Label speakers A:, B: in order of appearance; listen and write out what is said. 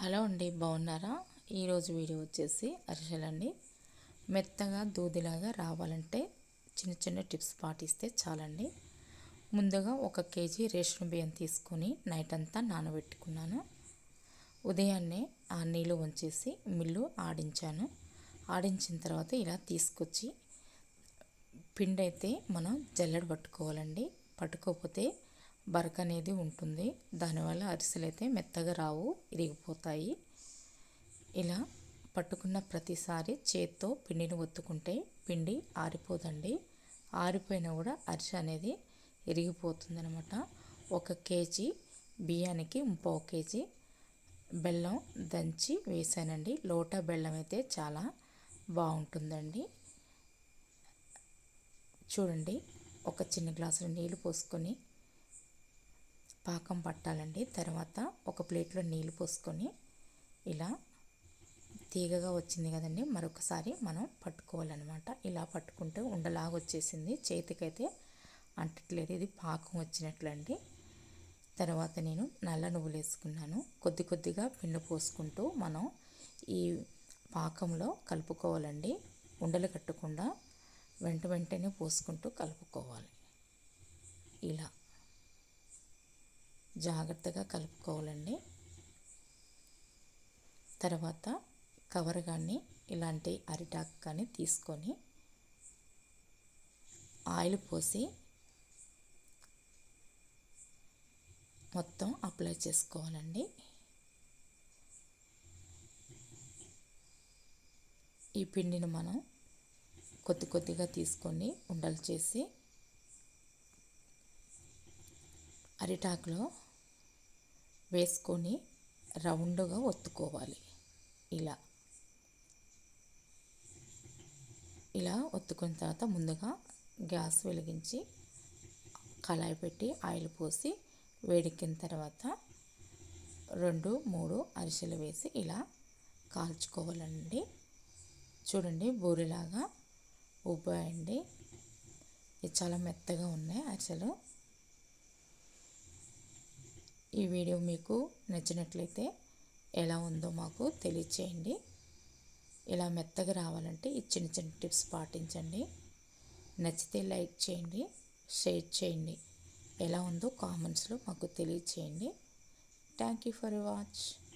A: Hello అండి బాగున్నారా? ఈరోజు వీడియో వచ్చేసి అరిసెలండి. మెత్తగా దూదిలాగా రావాలంటే చిన్న చిన్న టిప్స్ పాటిస్తే చాలండి. ముందుగా ఒక కేజీ రేషన్ బియ్యం తీసుకొని నైట్ అంతా నానబెట్టుకున్నాను. ఉదయాన్నే ఆ నీళ్ళు వంచేసి మిల్లు ఆడించాను. ఆడించిన తర్వాత ఇలా తీసుకొచ్చి పిండి అయితే మనం జల్లెడ పట్టుకోవాలండి. పట్టుకోకపోతే బరక అనేది ఉంటుంది. దానివల్ల అరిసెలు అయితే మెత్తగా రావు ఇరిగిపోతాయి. ఇలా పట్టుకున్న ప్రతిసారి చేత్తో పిండిని ఒత్తుకుంటే పిండి ఆరిపోదండి. ఆరిపోయినా కూడా అరిసె అనేది ఇరిగిపోతుంది అనమాట ఒక కేజీ బియ్యానికి ముప్పై కేజీ బెల్లం దంచి వేసానండి లోటా బెల్లం అయితే చాలా బాగుంటుందండి. చూడండి ఒక చిన్న గ్లాసులో నీళ్ళు పోసుకొని పాకం పట్టాలండి. తర్వాత ఒక ప్లేట్లో నీళ్ళు పోసుకొని ఇలా తీగగా వచ్చింది కదండి. మరొకసారి మనం పట్టుకోవాలన్నమాట. ఇలా పట్టుకుంటే ఉండలాగా వచ్చేసింది. చేతికైతే అంటట్లేదు. ఇది పాకం వచ్చినట్లండి. తర్వాత నేను నల్ల నువ్వులు వేసుకున్నాను. కొద్ది కొద్దిగా పిండి పోసుకుంటూ మనం ఈ పాకంలో కలుపుకోవాలండి. ఉండలు కట్టకుండా వెంట వెంటనే పోసుకుంటూ కలుపుకోవాలి. ఇలా. జాగ్రత్తగా కలుపుకోవాలండి. తర్వాత కవర్ కానీ ఇలాంటి అరిటాక్ కానీ తీసుకొని ఆయిల్ పోసి మొత్తం అప్లై చేసుకోవాలండి. ఈ పిండిని మనం కొద్ది కొద్దిగా తీసుకొని ఉండలు చేసి అరిటాకులో వేసుకొని రౌండ్గా ఒత్తుకోవాలి. ఇలా. ఇలా ఒత్తుకున్న తర్వాత ముందుగా గ్యాస్ వెలిగించి కళాయి పెట్టి ఆయిల్ పోసి వేడెక్కిన తర్వాత రెండు మూడు అరిసెలు వేసి ఇలా కాల్చుకోవాలండి. చూడండి బూరెలాగా ఉబ్బాయండి ఇది చాలా మెత్తగా ఉన్నాయి అరిసెలు. ఈ వీడియో మీకు నచ్చినట్లయితే ఎలా ఉందో మాకు తెలియచేయండి. ఇలా మెత్తగా రావాలంటే ఈ చిన్న చిన్న టిప్స్ పాటించండి. నచ్చితే లైక్ చేయండి షేర్ చేయండి. ఎలా ఉందో కామెంట్స్లో మాకు తెలియచేయండి. Thank you for watch.